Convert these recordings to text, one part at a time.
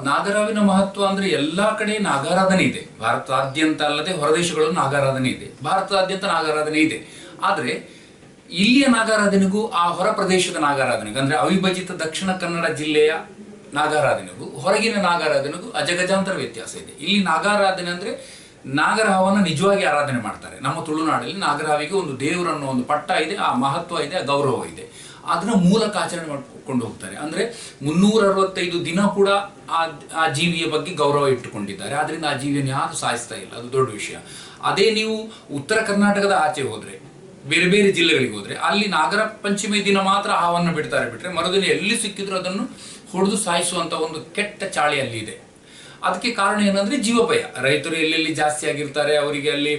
ನಾಗರಾವಿನ ಮಹತ್ವ ಅಂದ್ರೆ ಎಲ್ಲಾ ಕಡೆ ನಾಗಾರಾಧನೆ ಇದೆ. ಭಾರತಾದ್ಯಂತ ಅಲ್ಲದೆ ಹೊರದೇಶಗಳಲ್ಲೂ ನಾಗಾರಾಧನೆ ಇದೆ. ಭಾರತದಾದ್ಯಂತ ನಾಗಾರಾಧನೆ ಇದೆ. ಆದ್ರೆ ಇಲ್ಲಿಯ ನಾಗಾರಾಧನೆಗೂ ಆ ಹೊರ ಪ್ರದೇಶದ ನಾಗಾರಾಧನೆಗೂ, ಅಂದ್ರೆ ಅವಿಭಜಿತ ದಕ್ಷಿಣ ಕನ್ನಡ ಜಿಲ್ಲೆಯ ನಾಗಾರಾಧನೆಗೂ, ಹೊರಗಿನ ನಾಗಾರಾಧನೆಗೂ ಅಜಗಜಾಂತರ ವ್ಯತ್ಯಾಸ ಇದೆ. ಇಲ್ಲಿ ನಾಗಾರಾಧನೆ ಅಂದ್ರೆ ನಾಗರಹಾವನ್ನ ನಿಜವಾಗಿ ಆರಾಧನೆ ಮಾಡ್ತಾರೆ. ನಮ್ಮ ತುಳುನಾಡಲ್ಲಿ ನಾಗರಹಾವಿಗೆ ಒಂದು ದೇವರನ್ನೋ ಒಂದು ಪಟ್ಟ ಇದೆ, ಆ ಮಹತ್ವ ಇದೆ, ಆ ಗೌರವ ಇದೆ. ಅದನ್ನ ಮೂಲಕ ಆಚರಣೆ ಮಾಡ್ಕೊಂಡು ಹೋಗ್ತಾರೆ. ಅಂದ್ರೆ ಮುನ್ನೂರ ಅರವತ್ತೈದು ದಿನ ಕೂಡ ಆ ಆ ಜೀವಿಯ ಬಗ್ಗೆ ಗೌರವ ಇಟ್ಟುಕೊಂಡಿದ್ದಾರೆ. ಆದ್ದರಿಂದ ಆ ಜೀವಿಯನ್ನು ಯಾರು ಸಾಯಿಸ್ತಾ ಇಲ್ಲ. ಅದು ದೊಡ್ಡ ವಿಷಯ. ಅದೇ ನೀವು ಉತ್ತರ ಕರ್ನಾಟಕದ ಆಚೆ ಹೋದರೆ, ಬೇರೆ ಬೇರೆ ಜಿಲ್ಲೆಗಳಿಗೆ ಹೋದರೆ, ಅಲ್ಲಿ ನಾಗರ ಪಂಚಮಿ ದಿನ ಮಾತ್ರ ಹಾವನ್ನು ಬಿಡ್ತಾರೆ ಬಿಟ್ರೆ ಮರುದಿನ ಎಲ್ಲಿ ಸಿಕ್ಕಿದ್ರು ಅದನ್ನು ಹೊಡೆದು ಸಾಯಿಸುವಂಥ ಒಂದು ಕೆಟ್ಟ ಚಾಳಿ ಅಲ್ಲಿ ಇದೆ ಅದಕ್ಕೆ ಕಾರಣ ಏನಂದ್ರೆ ಜೀವಭಯ. ರೈತರು ಎಲ್ಲೆಲ್ಲಿ ಜಾಸ್ತಿ ಆಗಿರ್ತಾರೆ, ಅವರಿಗೆ ಅಲ್ಲಿ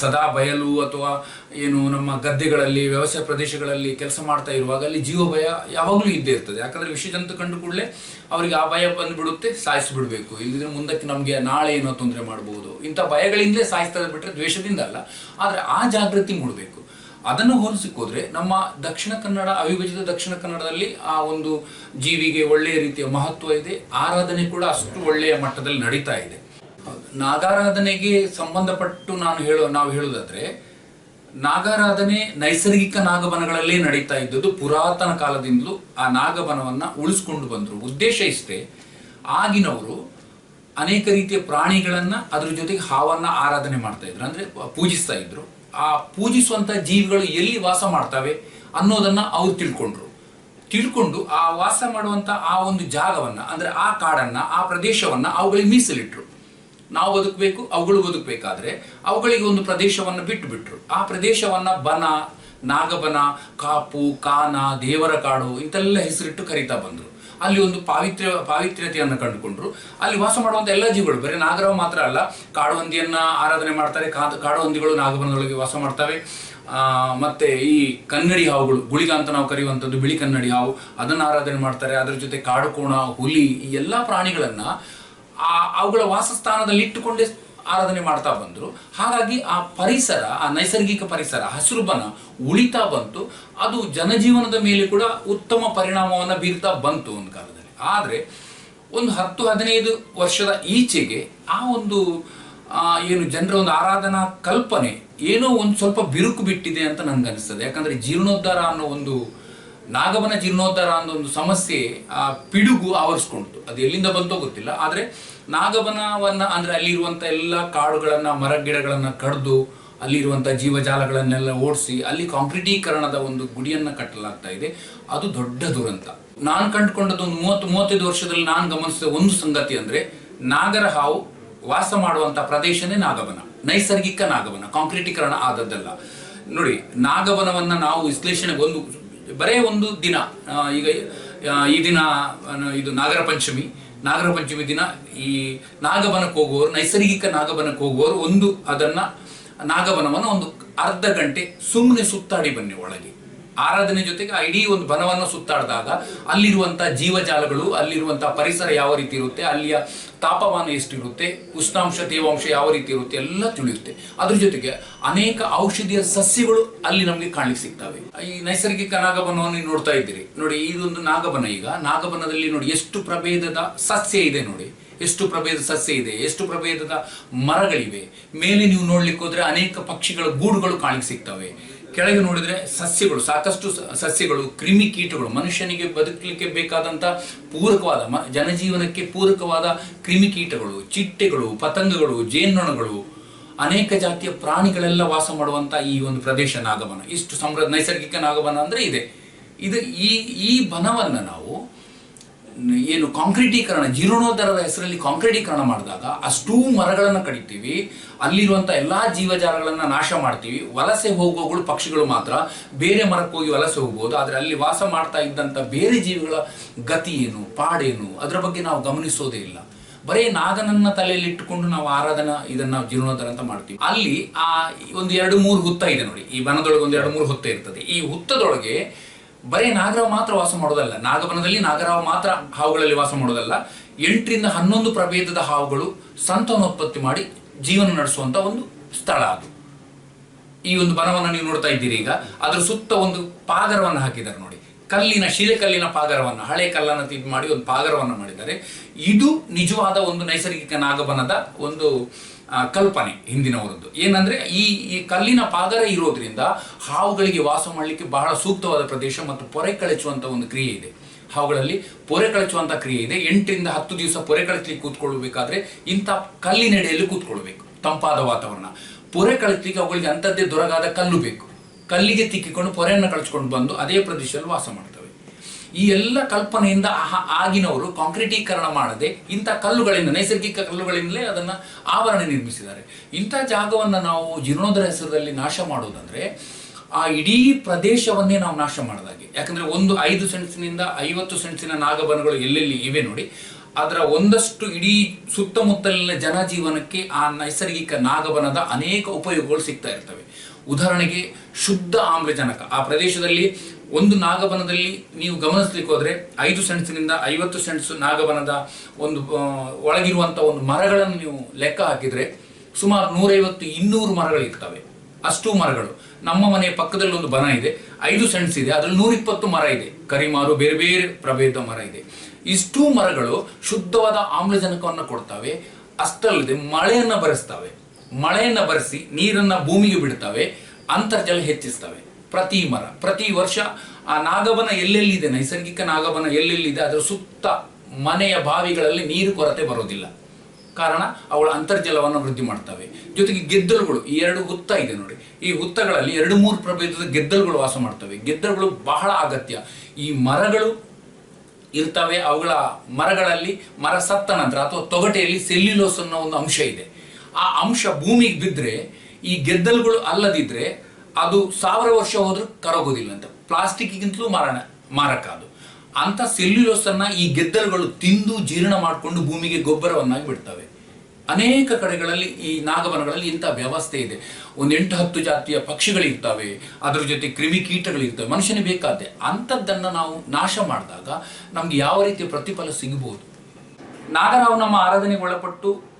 ಸದಾ ಬಯಲು ಅಥವಾ ಏನು ನಮ್ಮ ಗದ್ದೆಗಳಲ್ಲಿ, ವ್ಯವಸಾಯ ಪ್ರದೇಶಗಳಲ್ಲಿ ಕೆಲಸ ಮಾಡ್ತಾ ಇರುವಾಗ ಅಲ್ಲಿ ಜೀವಭಯ ಯಾವಾಗಲೂ ಇದ್ದೇ ಇರ್ತದೆ. ಯಾಕಂದ್ರೆ ವಿಷಜಂತು ಕಂಡು ಕೂಡಲೇ ಅವರಿಗೆ ಆ ಭಯ ಬಂದ್ಬಿಡುತ್ತೆ, ಸಾಯಿಸಿಬಿಡ್ಬೇಕು. ಇಲ್ಲದಿದ್ರೆ ಮುಂದಕ್ಕೆ ನಮಗೆ ನಾಳೆ ಏನೋ ತೊಂದರೆ ಮಾಡಬಹುದು ಇಂಥ ಭಯಗಳಿಂದಲೇ ಸಾಯಿಸ್ತಾ ಬಿಟ್ರೆ ದ್ವೇಷದಿಂದ ಅಲ್ಲ. ಆದರೆ ಆ ಜಾಗೃತಿ ಮೂಡಬೇಕು. ಅದನ್ನು ಹೋಲಿಸಿಕೋದ್ರೆ ನಮ್ಮ ದಕ್ಷಿಣ ಕನ್ನಡ, ಅವಿಭಜಿತ ದಕ್ಷಿಣ ಕನ್ನಡದಲ್ಲಿ ಆ ಒಂದು ಜೀವಿಗೆ ಒಳ್ಳೆಯ ರೀತಿಯ ಮಹತ್ವ ಇದೆ. ಆರಾಧನೆ ಕೂಡ ಅಷ್ಟು ಒಳ್ಳೆಯ ಮಟ್ಟದಲ್ಲಿ ನಡೀತಾ ಇದೆ. ನಾಗಾರಾಧನೆಗೆ ಸಂಬಂಧಪಟ್ಟು ನಾನು ಹೇಳೋ, ನಾವು ಹೇಳೋದಾದ್ರೆ, ನಾಗಾರಾಧನೆ ನೈಸರ್ಗಿಕ ನಾಗಬನಗಳಲ್ಲೇ ನಡೀತಾ ಇದ್ದದ್ದು ಪುರಾತನ ಕಾಲದಿಂದಲೂ ಆ ನಾಗಬನವನ್ನ ಉಳಿಸ್ಕೊಂಡು ಬಂದರು. ಉದ್ದೇಶ ಇಷ್ಟೇ, ಆಗಿನವರು ಅನೇಕ ರೀತಿಯ ಪ್ರಾಣಿಗಳನ್ನು ಅದ್ರ ಜೊತೆಗೆ ಹಾವನ್ನ ಆರಾಧನೆ ಮಾಡ್ತಾ ಇದ್ರು. ಅಂದ್ರೆ ಪೂಜಿಸ್ತಾ ಇದ್ರು. ಆ ಪೂಜಿಸುವಂತ ಜೀವಿಗಳು ಎಲ್ಲಿ ವಾಸ ಮಾಡ್ತವೆ ಅನ್ನೋದನ್ನ ಅವ್ರು ತಿಳ್ಕೊಂಡ್ರು. ತಿಳ್ಕೊಂಡು ಆ ವಾಸ ಮಾಡುವಂತ ಆ ಒಂದು ಜಾಗವನ್ನ, ಅಂದ್ರೆ ಆ ಕಾಡನ್ನ, ಆ ಪ್ರದೇಶವನ್ನ ಅವುಗಳಿಗೆ ಮೀಸಲಿಟ್ಟರು ನಾವು ಬದುಕಬೇಕು, ಅವುಗಳು ಬದುಕಬೇಕಾದ್ರೆ ಅವುಗಳಿಗೆ ಒಂದು ಪ್ರದೇಶವನ್ನು ಬಿಟ್ಟುಬಿಟ್ರು ಆ ಪ್ರದೇಶವನ್ನ ಬನ, ನಾಗಬನ, ಕಾಪು, ಕಾನ, ದೇವರ ಕಾಡು ಇಂತೆಲ್ಲ ಹೆಸರಿಟ್ಟು ಕರೀತಾ ಬಂದ್ರು. ಅಲ್ಲಿ ಒಂದು ಪಾವಿತ್ರ್ಯ, ಪಾವಿತ್ರ್ಯತೆಯನ್ನು ಕಂಡುಕೊಂಡ್ರು. ಅಲ್ಲಿ ವಾಸ ಮಾಡುವಂತ ಎಲ್ಲ ಜೀವಿಗಳು, ಬರೀ ನಾಗರವ ಮಾತ್ರ ಅಲ್ಲ ಕಾಡು ಹಂದಿಯನ್ನ ಆರಾಧನೆ ಮಾಡ್ತಾರೆ ಕಾಡು ಕಾಡು ಹಂದಿಗಳು ನಾಗಬನದೊಳಗೆ ವಾಸ ಮಾಡ್ತವೆ. ಮತ್ತೆ ಈ ಕನ್ನಡಿ ಹಾವುಗಳು, ಗುಳಿಗ ಅಂತ ನಾವು ಕರೆಯುವಂಥದ್ದು ಬಿಳಿ ಕನ್ನಡಿ ಹಾವು, ಅದನ್ನ ಆರಾಧನೆ ಮಾಡ್ತಾರೆ. ಅದರ ಜೊತೆ ಕಾಡುಕೋಣ, ಹುಲಿ, ಈ ಎಲ್ಲಾ ಪ್ರಾಣಿಗಳನ್ನ ಆ, ಅವುಗಳ ವಾಸಸ್ಥಾನದಲ್ಲಿ ಇಟ್ಟುಕೊಂಡೇ ಆರಾಧನೆ ಮಾಡ್ತಾ ಬಂದ್ರು. ಹಾಗಾಗಿ ಆ ಪರಿಸರ, ಆ ನೈಸರ್ಗಿಕ ಪರಿಸರ, ಹಸಿರು ಬನ ಉಳಿತಾ ಬಂತು. ಅದು ಜನಜೀವನದ ಮೇಲೆ ಕೂಡ ಉತ್ತಮ ಪರಿಣಾಮವನ್ನ ಬೀರ್ತಾ ಬಂತು ಒಂದು ಕಾಲದಲ್ಲಿ. ಆದರೆ ಒಂದು ಹತ್ತು, ಹದಿನೈದು ವರ್ಷದ ಈಚೆಗೆ ಆ ಒಂದು ಏನು ಜನರ ಒಂದು ಆರಾಧನಾ ಕಲ್ಪನೆ ಏನೋ ಒಂದು ಸ್ವಲ್ಪ ಬಿರುಕು ಬಿಟ್ಟಿದೆ ಅಂತ ನನಗನ್ನಿಸ್ತದೆ ಯಾಕಂದ್ರೆ ಜೀರ್ಣೋದ್ಧಾರ ಅನ್ನೋ ಒಂದು ನಾಗವನ ಜೀರ್ಣೋದ್ಧಾರ ಅನ್ನೋ ಒಂದು ಸಮಸ್ಯೆ, ಆ, ಪಿಡುಗು ಆವರಿಸ್ಕೊಂಡಿತು. ಅದು ಎಲ್ಲಿಂದ ಬಂತೋ ಗೊತ್ತಿಲ್ಲ. ಆದರೆ ನಾಗವನವನ್ನ ಅಂದ್ರೆ ಅಲ್ಲಿರುವಂಥ ಎಲ್ಲ ಕಾಡುಗಳನ್ನ ಮರ ಗಿಡಗಳನ್ನು ಕಡಿದು ಅಲ್ಲಿರುವಂಥ ಜೀವಜಾಲಗಳನ್ನೆಲ್ಲ ಓಡಿಸಿ ಅಲ್ಲಿ ಕಾಂಕ್ರೀಟೀಕರಣದ ಒಂದು ಗುಡಿಯನ್ನ ಕಟ್ಟಲಾಗ್ತಾ ಇದೆ. ಅದು ದೊಡ್ಡ ದುರಂತ. ನಾನು ಕಂಡುಕೊಂಡದ್ದು ಒಂದು ಮೂವತ್ತು, ಮೂವತ್ತೈದು ವರ್ಷದಲ್ಲಿ ನಾನು ಗಮನಿಸಿದ ಒಂದು ಸಂಗತಿ ಅಂದ್ರೆ ನಾಗರ ಹಾವು ವಾಸ ಮಾಡುವಂತ ಪ್ರದೇಶನೇ ನಾಗವನ. ನೈಸರ್ಗಿಕ ನಾಗವನ, ಕಾಂಕ್ರೀಟೀಕರಣ ಆದದ್ದಲ್ಲ. ನೋಡಿ, ನಾಗವನವನ್ನ ನಾವು ವಿಶ್ಲೇಷಣೆ ಒಂದು ಬರೇ ಒಂದು ದಿನ ಈಗ ಈ ದಿನ ಇದು ನಾಗರ ಪಂಚಮಿ ನಾಗರ ಪಂಚಮಿ ದಿನ ಈ ನಾಗವನಕ್ಕೆ ಹೋಗುವವರು, ನೈಸರ್ಗಿಕ ನಾಗವನಕ್ಕೆ ಹೋಗುವವರು ಒಂದು ಅದನ್ನ ನಾಗವನವನ್ನು ಒಂದು ಅರ್ಧ ಗಂಟೆ ಸುಮ್ಮನೆ ಸುತ್ತಾಡಿ ಬನ್ನಿ ಒಳಗೆ. ಆರಾಧನೆ ಜೊತೆಗೆ ಆ ಇಡೀ ಒಂದು ಬನವನ್ನು ಸುತ್ತಾಡಿದಾಗ ಅಲ್ಲಿರುವಂಥ ಜೀವಜಾಲಗಳು, ಅಲ್ಲಿರುವಂಥ ಪರಿಸರ ಯಾವ ರೀತಿ ಇರುತ್ತೆ, ಅಲ್ಲಿಯ ತಾಪಮಾನ ಎಷ್ಟಿರುತ್ತೆ, ಉಷ್ಣಾಂಶ, ತೇವಾಂಶ ಯಾವ ರೀತಿ ಇರುತ್ತೆ, ಎಲ್ಲ ತಿಳಿಯುತ್ತೆ. ಅದ್ರ ಜೊತೆಗೆ ಅನೇಕ ಔಷಧಿಯ ಸಸ್ಯಗಳು ಅಲ್ಲಿ ನಮಗೆ ಕಾಣಲಿಕ್ಕೆ ಸಿಗ್ತವೆ. ಈ ನೈಸರ್ಗಿಕ ನಾಗಬನವನ್ನು ನೀವು ನೋಡ್ತಾ ಇದ್ದೀರಿ. ನೋಡಿ, ಇದೊಂದು ನಾಗಬನ ಈಗ. ನಾಗಬನದಲ್ಲಿ ನೋಡಿ, ಎಷ್ಟು ಪ್ರಭೇದದ ಸಸ್ಯ ಇದೆ ನೋಡಿ. ಎಷ್ಟು ಪ್ರಭೇದ ಸಸ್ಯ ಇದೆ, ಎಷ್ಟು ಪ್ರಭೇದದ ಮರಗಳಿವೆ. ಮೇಲೆ ನೀವು ನೋಡ್ಲಿಕ್ಕೆ ಹೋದ್ರೆ ಅನೇಕ ಪಕ್ಷಿಗಳ ಗೂಡುಗಳು ಕಾಣಲಿಕ್ಕೆ ಸಿಗ್ತವೆ. ಕೆಳಗೆ ನೋಡಿದರೆ ಸಸ್ಯಗಳು, ಸಾಕಷ್ಟು ಸಸ್ಯಗಳು, ಕ್ರಿಮಿ ಕೀಟಗಳು, ಮನುಷ್ಯನಿಗೆ ಬದುಕಲಿಕ್ಕೆ ಬೇಕಾದಂಥ ಪೂರಕವಾದ ಮ- ಜನಜೀವನಕ್ಕೆ ಪೂರಕವಾದ ಕ್ರಿಮಿಕೀಟಗಳು ಚಿಟ್ಟೆಗಳು, ಪತಂಗಗಳು, ಜೇನ್ನೊಣಗಳು, ಅನೇಕ ಜಾತಿಯ ಪ್ರಾಣಿಗಳೆಲ್ಲ ವಾಸ ಮಾಡುವಂಥ ಈ ಒಂದು ಪ್ರದೇಶ ನಾಗವನ ಇಷ್ಟು ಸಮೃದ್ಧ ನೈಸರ್ಗಿಕ ನಾಗವನ ಅಂದರೆ ಇದೆ. ಇದು ಈ ಈ ಬನವನ್ನು ನಾವು ಏನು ಕಾಂಕ್ರೀಟೀಕರಣ, ಜೀರ್ಣೋದ್ಧಾರದ ಹೆಸರಲ್ಲಿ ಕಾಂಕ್ರೀಟೀಕರಣ ಮಾಡಿದಾಗ ಅಷ್ಟೂ ಮರಗಳನ್ನು ಕಡಿತೀವಿ ಅಲ್ಲಿರುವಂಥ ಎಲ್ಲಾ ಜೀವಜಾಲಗಳನ್ನು ನಾಶ ಮಾಡ್ತೀವಿ. ವಲಸೆ ಹೋಗುವಗಳು ಪಕ್ಷಿಗಳು ಮಾತ್ರ. ಬೇರೆ ಮರಕ್ಕೆ ಹೋಗಿ ವಲಸೆ ಹೋಗ್ಬೋದು, ಆದರೆ ಅಲ್ಲಿ ವಾಸ ಮಾಡ್ತಾ ಇದ್ದಂಥ ಬೇರೆ ಜೀವಿಗಳ ಗತಿ ಏನು, ಪಾಡೇನು, ಅದರ ಬಗ್ಗೆ ನಾವು ಗಮನಿಸೋದೇ ಇಲ್ಲ. ಬರೀ ನಾಗನನ್ನ ತಲೆಯಲ್ಲಿ ಇಟ್ಟುಕೊಂಡು ನಾವು ಆರಾಧನಾ ಇದನ್ನ ಜೀರ್ಣೋದ್ಧಾರ ಅಂತ ಮಾಡ್ತೀವಿ. ಅಲ್ಲಿ ಆ ಒಂದು ಎರಡು ಮೂರು ಹುತ್ತ ಇದೆ ನೋಡಿ. ಈ ಬನದೊಳಗೆ ಒಂದು ಎರಡು ಮೂರು ಹುತ್ತ ಇರ್ತದೆ. ಈ ಹುತ್ತದೊಳಗೆ ಬರೀ ನಾಗರಾವ್ ಮಾತ್ರ ವಾಸ ಮಾಡೋದಲ್ಲ, ನಾಗಬನದಲ್ಲಿ ನಾಗರಾವ್ ಮಾತ್ರ ಹಾವುಗಳಲ್ಲಿ ವಾಸ ಮಾಡೋದಲ್ಲ. ಎಂಟರಿಂದ ಹನ್ನೊಂದು ಪ್ರಭೇದದ ಹಾವುಗಳು ಸಂತಾನೋತ್ಪತ್ತಿ ಮಾಡಿ ಜೀವನ ನಡೆಸುವಂತ ಒಂದು ಸ್ಥಳ ಅದು. ಈ ಒಂದು ಬನವನ್ನು ನೀವು ನೋಡ್ತಾ ಇದ್ದೀರಿ ಈಗ. ಅದರ ಸುತ್ತ ಒಂದು ಪಾದರವನ್ನು ಹಾಕಿದ್ದಾರೆ ಕಲ್ಲಿನ ಶಿಲೆಕಲ್ಲಿನ ಪಾಗರವನ್ನು, ಹಳೆ ಕಲ್ಲನ್ನು ತಿದ್ದು ಮಾಡಿ ಒಂದು ಪಾಗರವನ್ನು ಮಾಡಿದ್ದಾರೆ. ಇದು ನಿಜವಾದ ಒಂದು ನೈಸರ್ಗಿಕ ನಾಗಬನದ ಒಂದು ಕಲ್ಪನೆ ಹಿಂದಿನವರದ್ದು. ಏನಂದ್ರೆ ಈ ಈ ಕಲ್ಲಿನ ಪಾಗರ ಇರೋದ್ರಿಂದ ಹಾವುಗಳಿಗೆ ವಾಸ ಮಾಡಲಿಕ್ಕೆ ಬಹಳ ಸೂಕ್ತವಾದ ಪ್ರದೇಶ ಮತ್ತು ಪೊರೆ ಕಳಚುವಂತ ಒಂದು ಕ್ರಿಯೆ ಇದೆ. ಹಾವುಗಳಲ್ಲಿ ಪೊರೆ ಕಳಚುವಂತ ಕ್ರಿಯೆ ಇದೆ. ಎಂಟರಿಂದ ಹತ್ತು ದಿವಸ ಪೊರೆ ಕಳಚಲಿಕ್ಕೆ ಕೂತ್ಕೊಳ್ಬೇಕಾದ್ರೆ ಇಂಥ ಕಲ್ಲಿನೆಡೆಯಲ್ಲಿ ಕೂತ್ಕೊಳ್ಬೇಕು ತಂಪಾದ ವಾತಾವರಣ. ಪೊರೆ ಕಳಚಲಿಕ್ಕೆ ಅವುಗಳಿಗೆ ಅಂಥದ್ದೇ ದೊರಗಾದ ಕಲ್ಲು ಬೇಕು. ಕಲ್ಲಿಗೆ ತಿಕ್ಕಿಕೊಂಡು ಪೊರೆಯನ್ನು ಕಳಿಸ್ಕೊಂಡು ಬಂದು ಅದೇ ಪ್ರದೇಶದಲ್ಲಿ ವಾಸ ಮಾಡ್ತವೆ. ಈ ಎಲ್ಲ ಕಲ್ಪನೆಯಿಂದ ಆಗಿನವರು ಕಾಂಕ್ರೀಟೀಕರಣ ಮಾಡದೆ ಇಂಥ ಕಲ್ಲುಗಳಿಂದ, ನೈಸರ್ಗಿಕ ಕಲ್ಲುಗಳಿಂದಲೇ ಅದನ್ನು ಆವರಣ ನಿರ್ಮಿಸಿದ್ದಾರೆ. ಇಂಥ ಜಾಗವನ್ನು ನಾವು ಜೀರ್ಣೋದರ ಹೆಸರಲ್ಲಿ ನಾಶ ಮಾಡೋದಂದ್ರೆ ಆ ಇಡೀ ಪ್ರದೇಶವನ್ನೇ ನಾವು ನಾಶ ಮಾಡಿದಾಗೆ. ಯಾಕಂದರೆ ಒಂದು ಐದು ಸೆಂಟ್ಸಿನಿಂದ ಐವತ್ತು ಸೆಂಟ್ಸಿನ ನಾಗಬನಗಳು ಎಲ್ಲೆಲ್ಲಿ ಇವೆ ನೋಡಿ, ಅದರ ಒಂದಷ್ಟು ಇಡೀ ಸುತ್ತಮುತ್ತಲಿನ ಜನಜೀವನಕ್ಕೆ ಆ ನೈಸರ್ಗಿಕ ನಾಗಬನದ ಅನೇಕ ಉಪಯೋಗಗಳು ಸಿಗ್ತಾ ಇರ್ತವೆ. ಉದಾಹರಣೆಗೆ ಶುದ್ಧ ಆಮ್ಲಜನಕ. ಆ ಪ್ರದೇಶದಲ್ಲಿ ಒಂದು ನಾಗಬನದಲ್ಲಿ ನೀವು ಗಮನಿಸ್ಲಿಕ್ಕೆ ಹೋದ್ರೆ ಐದು ಸೆಂಟ್ಸ್ನಿಂದ ಐವತ್ತು ಸೆಂಟ್ಸ್ ನಾಗಬನದ ಒಂದು ಒಳಗಿರುವಂಥ ಒಂದು ಮರಗಳನ್ನು ನೀವು ಲೆಕ್ಕ ಹಾಕಿದ್ರೆ ಸುಮಾರು ನೂರೈವತ್ತು, ಇನ್ನೂರು ಮರಗಳಿರ್ತವೆ ಅಷ್ಟು ಮರಗಳು. ನಮ್ಮ ಮನೆಯ ಪಕ್ಕದಲ್ಲಿ ಒಂದು ಬನ ಇದೆ. ಐದು ಸೆಂಟ್ಸ್ ಇದೆ. ಅದರಲ್ಲಿ ನೂರಿಪ್ಪತ್ತು ಮರ ಇದೆ. ಕರಿಮಾರು, ಬೇರೆ ಬೇರೆ ಪ್ರಭೇದ ಮರ ಇದೆ. ಇಷ್ಟೂ ಮರಗಳು ಶುದ್ಧವಾದ ಆಮ್ಲಜನಕವನ್ನು ಕೊಡ್ತವೆ. ಅಷ್ಟಲ್ಲದೆ ಮಳೆಯನ್ನು ಬರೆಸ್ತವೆ. ಮಳೆಯನ್ನ ಬರೆಸಿ ನೀರನ್ನು ಭೂಮಿಗೆ ಬಿಡ್ತವೆ, ಅಂತರ್ಜಲ ಹೆಚ್ಚಿಸ್ತವೆ. ಪ್ರತಿ ಮರ, ಪ್ರತಿ ವರ್ಷ ಆ ನಾಗಬನ ಎಲ್ಲೆಲ್ಲಿದೆ? ನೈಸರ್ಗಿಕ ನಾಗಬನ ಎಲ್ಲೆಲ್ಲಿದೆ? ಅದರ ಸುತ್ತ ಮನೆಯ ಬಾವಿಗಳಲ್ಲಿ ನೀರು ಕೊರತೆ ಬರೋದಿಲ್ಲ. ಕಾರಣ ಅವಳ ಅಂತರ್ಜಲವನ್ನು ವೃದ್ಧಿ ಮಾಡ್ತವೆ. ಜೊತೆಗೆ ಗೆದ್ದಲುಗಳು, ಈ ಎರಡು ಹುತ್ತ ಇದೆ ನೋಡಿ. ಈ ಹುತ್ತಗಳಲ್ಲಿ ಎರಡು ಮೂರು ಪ್ರಭೇದದ ಗೆದ್ದಲುಗಳು ವಾಸ ಮಾಡ್ತವೆ. ಗೆದ್ದಲುಗಳು ಬಹಳ ಅಗತ್ಯ. ಈ ಮರಗಳು ಇರ್ತವೆ, ಅವುಗಳ ಮರಗಳಲ್ಲಿ ಮರ ಸತ್ತ ನಂತರ ಅಥವಾ ತೊಗಟೆಯಲ್ಲಿ ಸೆಲ್ಯುಲೋಸ್ ಅನ್ನೋ ಒಂದು ಅಂಶ ಇದೆ. ಆ ಅಂಶ ಭೂಮಿಗೆ ಬಿದ್ದರೆ ಈ ಗೆದ್ದಲುಗಳು ಅಲ್ಲದಿದ್ದರೆ ಅದು ಸಾವಿರ ವರ್ಷ ಹೋದರೂ ಕರಗೋದಿಲ್ಲ ಅಂತ. ಪ್ಲಾಸ್ಟಿಕ್ಗಿಂತಲೂ ಮಾರಣ, ಮಾರಕ ಅದು. ಅಂಥ ಸೆಲ್ಯುಲೋಸನ್ನು ಈ ಗೆದ್ದಲುಗಳು ತಿಂದು ಜೀರ್ಣ ಮಾಡಿಕೊಂಡು ಭೂಮಿಗೆ ಗೊಬ್ಬರವನ್ನಾಗಿ ಬಿಡ್ತವೆ. ಅನೇಕ ಕಡೆಗಳಲ್ಲಿ ಈ ನಾಗವನಗಳಲ್ಲಿ ಇಂಥ ವ್ಯವಸ್ಥೆ ಇದೆ. ಒಂದು ಎಂಟು ಹತ್ತು ಜಾತಿಯ ಪಕ್ಷಿಗಳಿರ್ತವೆ, ಅದರ ಜೊತೆ ಕ್ರಿಮಿಕೀಟಗಳಿರ್ತವೆ ಮನುಷ್ಯನಿಗೆ ಬೇಕಾದೆ ಅಂಥದ್ದನ್ನು ನಾವು ನಾಶ ಮಾಡಿದಾಗ ನಮ್ಗೆ ಯಾವ ರೀತಿಯ ಪ್ರತಿಫಲ ಸಿಗಬಹುದು ನಾಗರಾವ್ ನಮ್ಮ ಆರಾಧನೆಗೆ ಒಳಪಟ್ಟು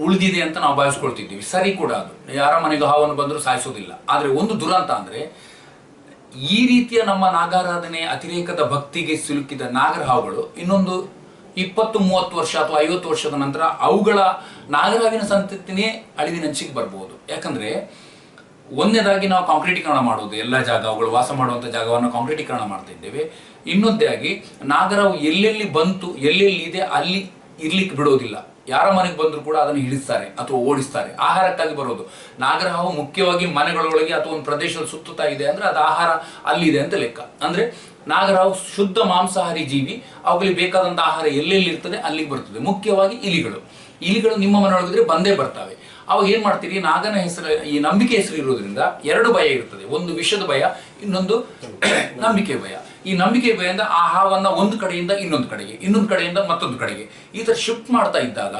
ಉಳಿದಿದೆ ಅಂತ ನಾವು ಭಾವಿಸ್ಕೊಳ್ತಿದ್ದೀವಿ. ಸರಿ ಕೂಡ ಅದು. ಯಾರ ಮನೆಗೆ ಹಾವನ್ನು ಬಂದರೂ ಸಾಯಿಸೋದಿಲ್ಲ. ಆದರೆ ಒಂದು ದುರಂತ ಅಂದರೆ, ಈ ರೀತಿಯ ನಮ್ಮ ನಾಗಾರಾಧನೆ ಅತಿರೇಕದ ಭಕ್ತಿಗೆ ಸಿಲುಕಿದ ನಾಗರ ಹಾವುಗಳು ಇನ್ನೊಂದು ಇಪ್ಪತ್ತು, ಮೂವತ್ತು ವರ್ಷ ಅಥವಾ ಐವತ್ತು ವರ್ಷದ ನಂತರ ಅವುಗಳ ನಾಗರಾವಿನ ಸಂತತಿನೇ ಅಳಿವಿನಂಚಿಗೆ ಬರ್ಬೋದು. ಯಾಕಂದ್ರೆ, ಒಂದನೇದಾಗಿ ನಾವು ಕಾಂಕ್ರೀಟೀಕರಣ ಮಾಡೋದು, ಎಲ್ಲ ಜಾಗ ಅವುಗಳು ವಾಸ ಮಾಡುವಂಥ ಜಾಗವನ್ನು ಕಾಂಕ್ರೀಟೀಕರಣ ಮಾಡ್ತಾ ಇದ್ದೇವೆ. ಇನ್ನೊಂದಾಗಿ ನಾಗರಾವು ಎಲ್ಲೆಲ್ಲಿ ಬಂತು, ಎಲ್ಲೆಲ್ಲಿ ಇದೆ, ಅಲ್ಲಿ ಇರ್ಲಿಕ್ಕೆ ಬಿಡೋದಿಲ್ಲ. ಯಾರ ಮನೆಗೆ ಬಂದರೂ ಕೂಡ ಅದನ್ನು ಹಿಡಿಸ್ತಾರೆ ಅಥವಾ ಓಡಿಸ್ತಾರೆ. ಆಹಾರಕ್ಕಾಗಿ ಬರೋದು. ನಾಗರಹಾವು ಮುಖ್ಯವಾಗಿ ಮನೆಗಳೊಳಗೆ ಅಥವಾ ಒಂದು ಪ್ರದೇಶದಲ್ಲಿ ಸುತ್ತುತ್ತಾ ಇದೆ ಅಂದ್ರೆ ಅದು ಆಹಾರ ಅಲ್ಲಿದೆ ಅಂತ ಲೆಕ್ಕ. ಅಂದ್ರೆ ನಾಗರಹಾವು ಶುದ್ಧ ಮಾಂಸಾಹಾರಿ ಜೀವಿ, ಅವುಗಳಿಗೆ ಬೇಕಾದಂಥ ಆಹಾರ ಎಲ್ಲೆಲ್ಲಿ ಇರ್ತದೆ ಅಲ್ಲಿಗೆ ಬರ್ತದೆ. ಮುಖ್ಯವಾಗಿ ಇಲಿಗಳು. ಇಲಿಗಳು ನಿಮ್ಮ ಮನೆಯೊಳಗಿದ್ರೆ ಬಂದೇ ಬರ್ತವೆ. ಅವಾಗ ಏನು ಮಾಡ್ತೀರಿ? ನಾಗನ ಹೆಸರು, ಈ ನಂಬಿಕೆ ಹೆಸರು ಇರೋದ್ರಿಂದ ಎರಡು ಭಯ ಇರ್ತದೆ. ಒಂದು ವಿಷದ ಭಯ, ಇನ್ನೊಂದು ನಂಬಿಕೆ ಭಯ. ಈ ನಂಬಿಕೆ ಭಯದಿಂದ ಹಾವನ್ನ ಒಂದು ಕಡೆಯಿಂದ ಇನ್ನೊಂದು ಕಡೆಗೆ, ಇನ್ನೊಂದು ಕಡೆಯಿಂದ ಮತ್ತೊಂದು ಕಡೆಗೆ. ಈ ಥರ ಶಿಫ್ಟ್ ಮಾಡ್ತಾ ಇದ್ದಾಗ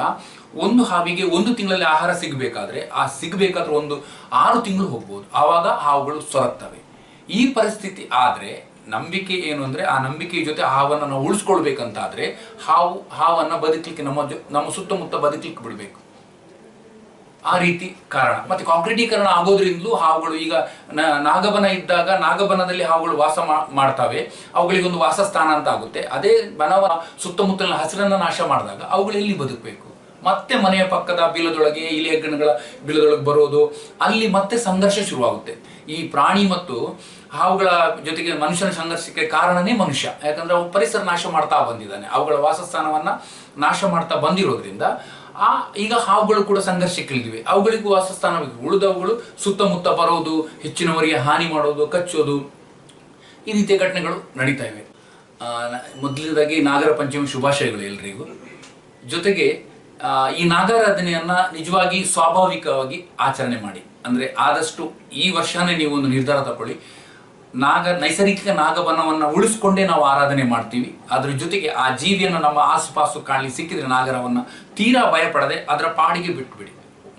ಒಂದು ಹಾವಿಗೆ ಒಂದು ತಿಂಗಳಲ್ಲಿ ಆಹಾರ ಸಿಗಬೇಕಾದ್ರೆ ಆ ಸಿಗಬೇಕಾದ್ರೆ ಒಂದು ಆರು ತಿಂಗಳು ಹೋಗ್ಬೋದು. ಆವಾಗ ಹಾವುಗಳು ಸೊರಗ್ತವೆ. ಈ ಪರಿಸ್ಥಿತಿ ಆದ್ರೆ ನಂಬಿಕೆ ಏನು ಅಂದರೆ ಆ ನಂಬಿಕೆಯ ಜೊತೆ ಹಾವನ್ನು ನಾವು ಉಳಿಸ್ಕೊಳ್ಬೇಕಂತಾದ್ರೆ ಹಾವು, ಹಾವನ್ನ ಬದುಕಲಿಕ್ಕೆ ನಮ್ಮ ಜೊ- ನಮ್ಮ ಸುತ್ತಮುತ್ತ ಬದುಕಲಿಕ್ಕೆ ಬಿಡಬೇಕು. ಆ ರೀತಿ ಕಾರಣ. ಮತ್ತೆ ಕಾಂಕ್ರೀಟೀಕರಣ ಆಗೋದ್ರಿಂದಲೂ ಹಾವುಗಳು ಈಗ ನಾಗಬನ ಇದ್ದಾಗ ನಾಗಬನದಲ್ಲಿ ಹಾವುಗಳು ವಾಸ ಮಾಡ್ತವೆ. ಅವುಗಳಿಗೊಂದು ವಾಸಸ್ಥಾನ ಅಂತ ಆಗುತ್ತೆ. ಅದೇ ಬನವ ಸುತ್ತಮುತ್ತಲಿನ ಹಸಿರನ್ನ ನಾಶ ಮಾಡಿದಾಗ ಅವುಗಳು ಎಲ್ಲಿ ಬದುಕಬೇಕು? ಮತ್ತೆ ಮನೆಯ ಪಕ್ಕದ ಬಿಲದೊಳಗೆ, ಇಲಿ ಹೆಗ್ಗಣಗಳ ಬಿಲದೊಳಗೆ ಬರೋದು, ಅಲ್ಲಿ ಮತ್ತೆ ಸಂಘರ್ಷ ಶುರುವಾಗುತ್ತೆ. ಈ ಪ್ರಾಣಿ ಮತ್ತು ಹಾವುಗಳ ಜೊತೆಗೆ ಮನುಷ್ಯನ ಸಂಘರ್ಷಕ್ಕೆ ಕಾರಣನೇ ಮನುಷ್ಯ. ಯಾಕಂದ್ರೆ ಅವು ಪರಿಸರ ನಾಶ ಮಾಡ್ತಾ ಬಂದಿದ್ದಾನೆ. ಅವುಗಳ ವಾಸಸ್ಥಾನವನ್ನ ನಾಶ ಮಾಡ್ತಾ ಬಂದಿರೋದ್ರಿಂದ ಆ, ಈಗ ಹಾವುಗಳು ಕೂಡ ಸಂಘರ್ಷಕ್ಕಿಳಿದಿವೆ. ಅವುಗಳಿಗೂ ವಾಸಸ್ಥಾನ ಉಳಿದವುಗಳು ಸುತ್ತಮುತ್ತ ಬರೋದು, ಹೆಚ್ಚಿನವರಿಗೆ ಹಾನಿ ಮಾಡೋದು, ಕಚ್ಚೋದು. ಈ ರೀತಿಯ ಘಟನೆಗಳು ನಡೀತಾ ಇವೆ. ಮೊದಲನೇದಾಗಿ ನಾಗರ ಪಂಚಮಿ ಶುಭಾಶಯಗಳು ಎಲ್ರಿಗೂ. ಜೊತೆಗೆ ಈ ನಾಗಾರಾಧನೆಯನ್ನ ನಿಜವಾಗಿ ಸ್ವಾಭಾವಿಕವಾಗಿ ಆಚರಣೆ ಮಾಡಿ. ಅಂದ್ರೆ ಆದಷ್ಟು ಈ ವರ್ಷನೇ ನೀವು ಒಂದು ನಿರ್ಧಾರ ತಗೊಳ್ಳಿ ನಾಗ, ನೈಸರ್ಗಿಕ ನಾಗಬನವನ್ನು ಉಳಿಸ್ಕೊಂಡೇ ನಾವು ಆರಾಧನೆ ಮಾಡ್ತೀವಿ. ಅದ್ರ ಜೊತೆಗೆ ಆ ಜೀವಿಯನ್ನು ನಮ್ಮ ಆಸುಪಾಸು ಕಾಣಲಿ ಸಿಕ್ಕಿದ್ರೆ ನಾಗರವನ್ನು ತೀರಾ ಭಯಪಡದೆ ಅದರ ಪಾಡಿಗೆ ಬಿಟ್ಬಿಡಿ.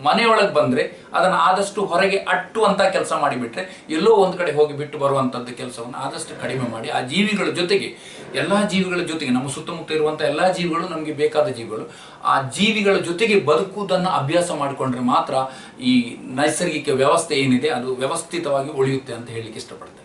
ಮನೆಯೊಳಗೆ ಬಂದರೆ ಅದನ್ನು ಆದಷ್ಟು ಹೊರಗೆ ಅಟ್ಟುವಂಥ ಕೆಲಸ ಮಾಡಿಬಿಟ್ರೆ ಎಲ್ಲೋ ಒಂದು ಕಡೆ ಹೋಗಿ ಬಿಟ್ಟು ಬರುವಂಥದ್ದು ಕೆಲಸವನ್ನು ಆದಷ್ಟು ಕಡಿಮೆ ಮಾಡಿ. ಆ ಜೀವಿಗಳ ಜೊತೆಗೆ, ಎಲ್ಲ ಜೀವಿಗಳ ಜೊತೆಗೆ, ನಮ್ಮ ಸುತ್ತಮುತ್ತ ಇರುವಂಥ ಎಲ್ಲ ಜೀವಿಗಳು ನಮಗೆ ಬೇಕಾದ ಜೀವಿಗಳು, ಆ ಜೀವಿಗಳ ಜೊತೆಗೆ ಬದುಕುವುದನ್ನು ಅಭ್ಯಾಸ ಮಾಡಿಕೊಂಡ್ರೆ ಮಾತ್ರ ಈ ನೈಸರ್ಗಿಕ ವ್ಯವಸ್ಥೆ ಏನಿದೆ ಅದು ವ್ಯವಸ್ಥಿತವಾಗಿ ಉಳಿಯುತ್ತೆ ಅಂತ ಹೇಳಲಿಕ್ಕೆ ಇಷ್ಟಪಡ್ತೇನೆ.